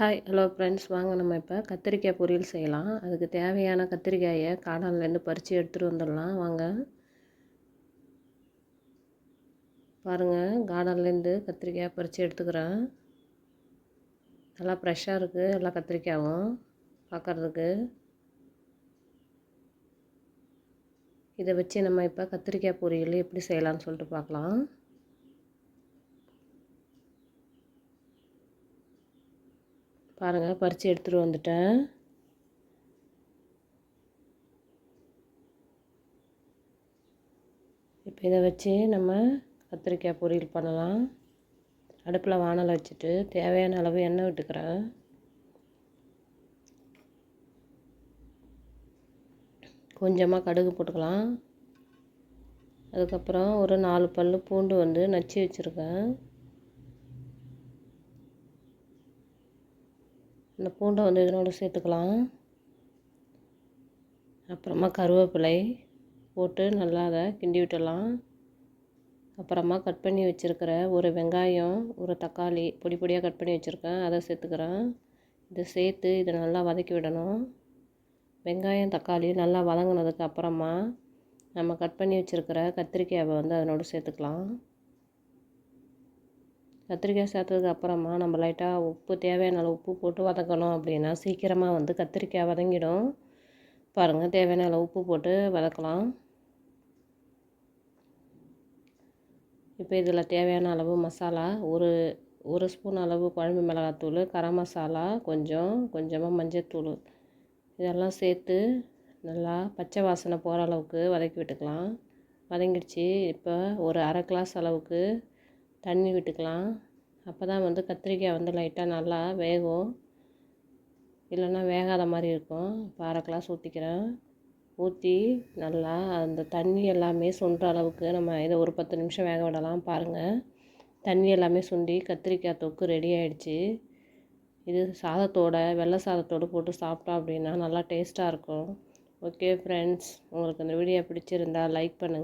Hi hello friends வாங்க நம்ம இப்போ கத்திரிக்காய் பொரியல் செய்யலாம். அதுக்கு தேவையான கத்திரிக்காயை காடான்லேருந்து பறித்து எடுத்துகிட்டு வந்துடலாம். வாங்க. பாருங்கள் கார்டன்லேருந்து கத்திரிக்காய் பறித்து எடுத்துக்கிறேன். நல்லா ஃப்ரெஷ்ஷாக இருக்குது எல்லா கத்திரிக்காயும் பார்க்குறதுக்கு. இதை வச்சு நம்ம இப்போ கத்திரிக்காய் பொரியல் எப்படி செய்யலாம்னு சொல்லிட்டு பார்க்கலாம். பாருங்கள் பறித்து எடுத்துகிட்டு வந்துட்டேன். இப்போ இதை வச்சு நம்ம கத்திரிக்காய் பொரியல் பண்ணலாம். அடுப்பில் வானல் வச்சுட்டு தேவையான அளவு எண்ணெய் விட்டுக்கிறேன். கொஞ்சமாக கடுகு போட்டுக்கலாம். அதுக்கப்புறம் ஒரு நாலு பல் பூண்டு வந்து நச்சு வச்சுருக்கேன். இந்த பூண்டை வந்து இதனோடு சேர்த்துக்கலாம். அப்புறமா கருவேப்பிலை போட்டு நல்லா அதை கிண்டி விட்டுடலாம். அப்புறமா கட் பண்ணி வச்சுருக்கிற ஒரு வெங்காயம் ஒரு தக்காளி பொடி பொடியாக கட் பண்ணி வச்சுருக்கேன். அதை சேர்த்துக்கிறேன். இதை சேர்த்து இதை நல்லா வதக்கி விடணும். வெங்காயம் தக்காளி நல்லா வதங்கினதுக்கு அப்புறமா நம்ம கட் பண்ணி வச்சுருக்கிற கத்திரிக்காயை வந்து அதனோடு சேர்த்துக்கலாம். கத்திரிக்காய் சேர்த்ததுக்கு அப்புறமா நம்ம லைட்டாக உப்பு தேவையான அளவு உப்பு போட்டு வதக்கணும் அப்படின்னா சீக்கிரமாக வந்து கத்திரிக்காய் வதங்கிடும். பாருங்கள் தேவையான அளவு உப்பு போட்டு வதக்கலாம். இப்போ இதில் தேவையான அளவு மசாலா ஒரு ஒரு ஸ்பூன் அளவு குழம்பு மிளகாத்தூள் கரம் மசாலா கொஞ்சம் கொஞ்சமாக மஞ்சத்தூள். இதெல்லாம் சேர்த்து நல்லா பச்சை வாசனை போகிற அளவுக்கு வதக்கி விட்டுக்கலாம். வதங்கிடுச்சு. இப்போ ஒரு அரை கிளாஸ் அளவுக்கு தண்ணி விட்டுக்கலாம். அப்போ தான் வந்து கத்திரிக்காய் வந்து லைட்டாக நல்லா வேகும். இல்லைன்னா வேகாத மாதிரி இருக்கும். இப்போ அரை கிளாஸ் ஊற்றிக்கிறேன் ஊற்றி நல்லா அந்த தண்ணி எல்லாமே சுண்டுற அளவுக்கு நம்ம இதை ஒரு பத்து நிமிஷம் வேக விடலாம் பாருங்கள் தண்ணி எல்லாமே சுண்டி கத்திரிக்காய் தொக்கு ரெடி ஆகிடுச்சு இது சாதத்தோட வெள்ளை சாதத்தோடு போட்டு சாப்பிட்டோம் அப்படின்னா நல்லா டேஸ்ட்டாக இருக்கும். ஓகே ஃப்ரெண்ட்ஸ் உங்களுக்கு இந்த வீடியோ பிடிச்சிருந்தா லைக் பண்ணுங்கள்